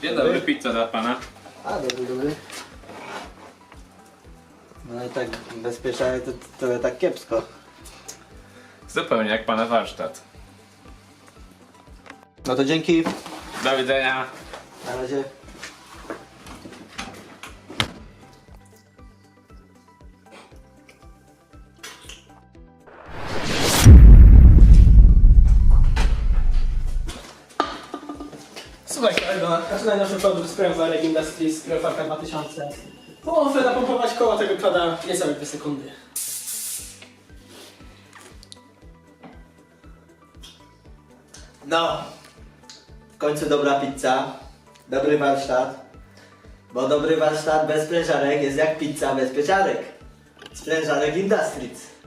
dobry, pizza dla pana. A, dobry, dobry. No i tak bezpieczanie to trochę tak kiepsko. Zupełnie jak pana warsztat. No to dzięki. Do widzenia. Na razie. Słuchaj kolego, zaczynaj naszą podróż z Premwarek Industries Grafaka 2000. Połowę napompować koła tego pada niecałe 2 sekundy. No. W końcu dobra pizza. Dobry warsztat. Bo dobry warsztat bez sprężarek jest jak pizza bez pieczarek. Sprężarek Industries.